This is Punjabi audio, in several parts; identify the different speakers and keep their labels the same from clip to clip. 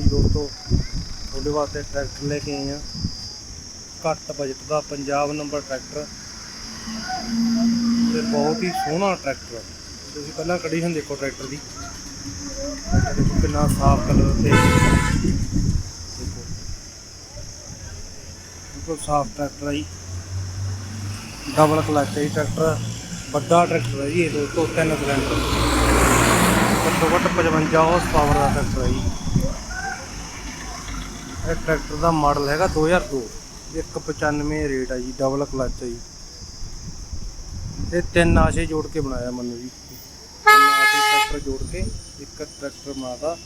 Speaker 1: ਜੀ ਦੋਸਤੋ ਤੁਹਾਡੇ ਵਾਸਤੇ ਟਰੈਕਟਰ ਲੈ ਕੇ ਆਏ ਆ ਘੱਟ ਬਜਟ ਦਾ ਪੰਜਾਬ ਨੰਬਰ ਟਰੈਕਟਰ। ਤੇ ਬਹੁਤ ਹੀ ਸੋਹਣਾ ਟਰੈਕਟਰ ਤੁਸੀਂ ਪਹਿਲਾਂ ਕੰਡੀਸ਼ਨ ਦੇਖੋ ਟਰੈਕਟਰ ਦੀ। ਦੇਖੋ ਕਿੰਨਾ ਸਾਫ਼ ਕਲਰ ਤੇ ਦੇਖੋ। ਬਿਲਕੁਲ ਸਾਫ਼ ਟਰੈਕਟਰ ਹੈ ਜੀ। ਡਬਲ ਕਲਚ ਹੈ ਜੀ ਟਰੈਕਟਰ। ਵੱਡਾ ਟਰੈਕਟਰ ਹੈ ਜੀ ਇਹ ਦੋਸਤੋ ਤਿੰਨ ਸਿਲੰਡਰ ਘੱਟੋ ਘੱਟ 55 ਹਾਰਸ ਪਾਵਰ ਦਾ ਟਰੈਕਟਰ ਹੈ ਜੀ। ਇਹ ਟਰੈਕਟਰ ਦਾ ਮਾਡਲ ਹੈਗਾ 2002 195 ਰੇਟ ਹੈ ਜੀ ਡਬਲ ਕਲਚ ਹੈ ਜੀ। ਇਹ ਤਿੰਨ ਆਸ਼ੇ ਜੋੜ ਕੇ ਬਣਾਇਆ ਮੈਨੂੰ ਜੀ। ਤਿੰਨ ਆਸ਼ੇ ਟਰੈਕਟਰ ਜੋੜ ਕੇ, ਇੱਕ ਟਰੈਕਟਰ ਬਣਾਤਾ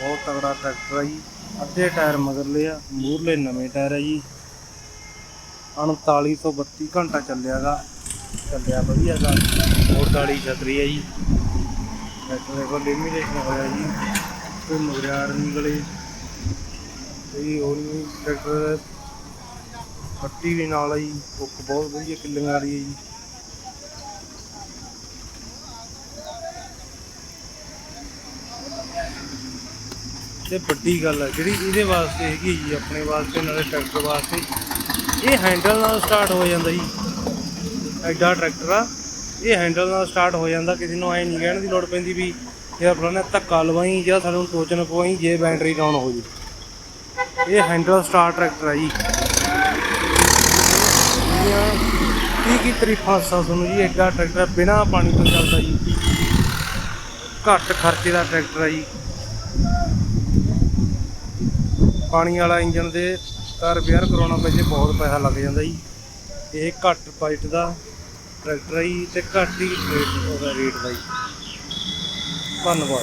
Speaker 1: ਬਹੁਤ ਤਗੜਾ ਟਰੈਕਟਰ ਆ ਜੀ। ਅੱਧੇ ਟਾਇਰ ਮਗਰਲੇ ਆ ਮੂਰਲੇ ਨਵੇਂ ਟਾਇਰ ਹੈ ਜੀ। 3932 ਘੰਟਾ ਚੱਲਿਆਗਾ ਚੱਲਿਆ ਵਧੀਆਗਾ ਮੋਟਰ ਵਾਲੀ ਛਤਰੀ ਹੈ ਜੀ। ਟਰੈਕਟਰ ਦੇ ਲਿਮੀਟੇਸ਼ਨ ਹੋਇਆ ਜੀ। ਕੋਈ ਮਗਰਿਆਰ ਨਹੀਂ ਗਲੇ। ਤੇ ਹੋਰ ਵੀ ਟਰੈਕਟਰ ਪੱਟੀ ਵੀ ਨਾਲ ਆ ਜੀ ਹੁੱਕ ਬਹੁਤ ਵਧੀਆ ਕਿੱਲਿੰਗ ਆ ਰਹੀ ਹੈ ਜੀ। ਤੇ ਵੱਡੀ ਗੱਲ ਹੈ ਜਿਹੜੀ ਇਹਦੇ ਵਾਸਤੇ ਹੈਗੀ ਜੀ, ਆਪਣੇ ਵਾਸਤੇ, ਨਾਲੇ ਟਰੈਕਟਰ ਵਾਸਤੇ। ਇਹ ਹੈਂਡਲ ਨਾਲ ਸਟਾਰਟ ਹੋ ਜਾਂਦਾ ਜੀ। ਐਡਾ ਟਰੈਕਟਰ ਆ, ਇਹ ਹੈਂਡਲ ਨਾਲ ਸਟਾਰਟ ਹੋ ਜਾਂਦਾ, ਕਿਸੇ ਨੂੰ ਐ ਨਹੀਂ ਕਹਿਣ ਦੀ ਲੋੜ ਪੈਂਦੀ ਵੀ ਇਹ ਫਲਾਣਾ ਧੱਕਾ ਲਵਾਈ ਜਾਂ ਸਾਨੂੰ ਟੋਚਨ ਪਵਾਈ, ਜੇ ਬੈਟਰੀ ਡਾਊਨ ਹੋ ਜੀ। ਇਹ ਹੈਂਡਲ ਸਟਾਰ ਟਰੈਕਟਰ ਹੈ ਜੀ। ਕੀ ਕੀ ਤਰੀਫਾਂ ਦੱਸਾਂ ਤੁਹਾਨੂੰ ਜੀ? ਐਡਾ ਟਰੈਕਟਰ ਬਿਨਾ ਪਾਣੀ ਤੋਂ ਚੱਲਦਾ ਜੀ। ਘੱਟ ਖਰਚੇ ਦਾ ਟਰੈਕਟਰ ਹੈ ਜੀ। ਪਾਣੀ ਵਾਲਾ ਇੰਜਨ ਦੇ ਤਾਂ ਰਿਪੇਅਰ ਕਰਾਉਣਾ ਪੈ ਬਹੁਤ ਪੈਸਾ ਲੱਗ ਜਾਂਦਾ ਜੀ। ਇਹ ਘੱਟ ਬਜਟ ਦਾ ਟਰੈਕਟਰ ਹੈ ਜੀ ਤੇ ਘੱਟ ਹੀ ਰੇਟ ਉਹਦਾ ਰੇਟ ਦਾ ਜੀ। ਧੰਨਵਾਦ।